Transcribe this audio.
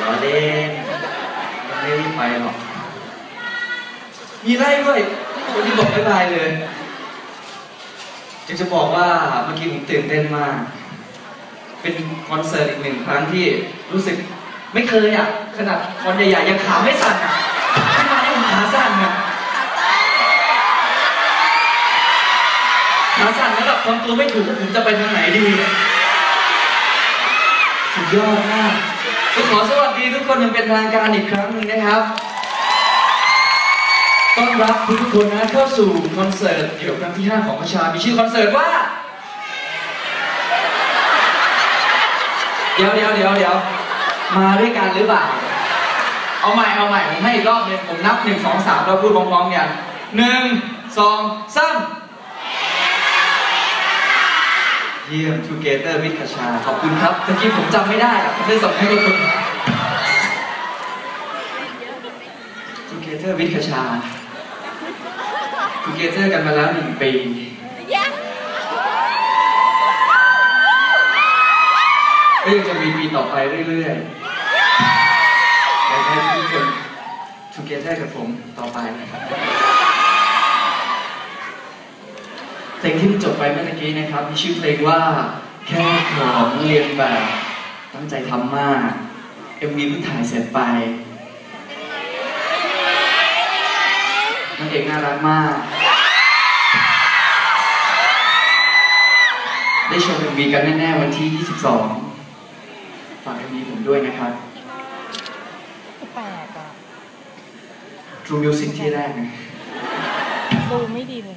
ล้อเล่นไม่รีบไปหรอก มีไล่ด้วยคนที่บอกไม่บายเลยอยากจะบอกว่าเมื่อกี้ผมตื่นเต้นมาก เป็นคอนเสิร์ตอีกหนึ่งครั้งที่รู้สึกไม่เคยอะ ขนาดคอนใหญ่ๆยังขาไม่สั่นอะที่มาให้ผมขาสั่นอะขาสั่นแล้วแบบทำตัวไม่ถูกผมจะไปทางไหนดีสุดยอดมาก ขอสวัสดีทุกคนอย่างเป็นทางการอีกครั้งนึงนะครับต้อนรับทุกคนนะเข้าสู่คอนเสิร์ตเดี่ยวครั้งที่ 5 ของประชา มีชื่อคอนเสิร์ตว่า เดี๋ยวเดี๋ยวเดี๋ยวเดี๋ยวมาด้วยกันหรือเปล่า เอาใหม่เอาใหม่ผมให้อีกรอบหนึงผมนับหนึ่งสองสามเราพูดพร้อมๆกันหนึ่งสองสาม เยี่ยม Together with คชา ขอบคุณครับเมื่อกี้ผมจำไม่ได้อะผมได้ส่งให้ทุกคน Together with คชา Together กันมาแล้วหนึ่งปีก็ยังจะมีปีต่อไปเรื่อยๆอยากให้ทุกคน together กับผมต่อไปนะครับ เพลงที่จบไปเมื่อตะกี้นะครับมีชื่อเพลงว่าแค่ของเรียนแบบตั้งใจทำมาก MV เพิ่งถ่ายเสร็จไปนางเอกน่ารักมาก ได้ชม MV กันแน่ๆวันที่ 22 ฝาก MV ผมด้วยนะครับแปลกอะ True Music ที่แรกนะซูมไม่ดีเลย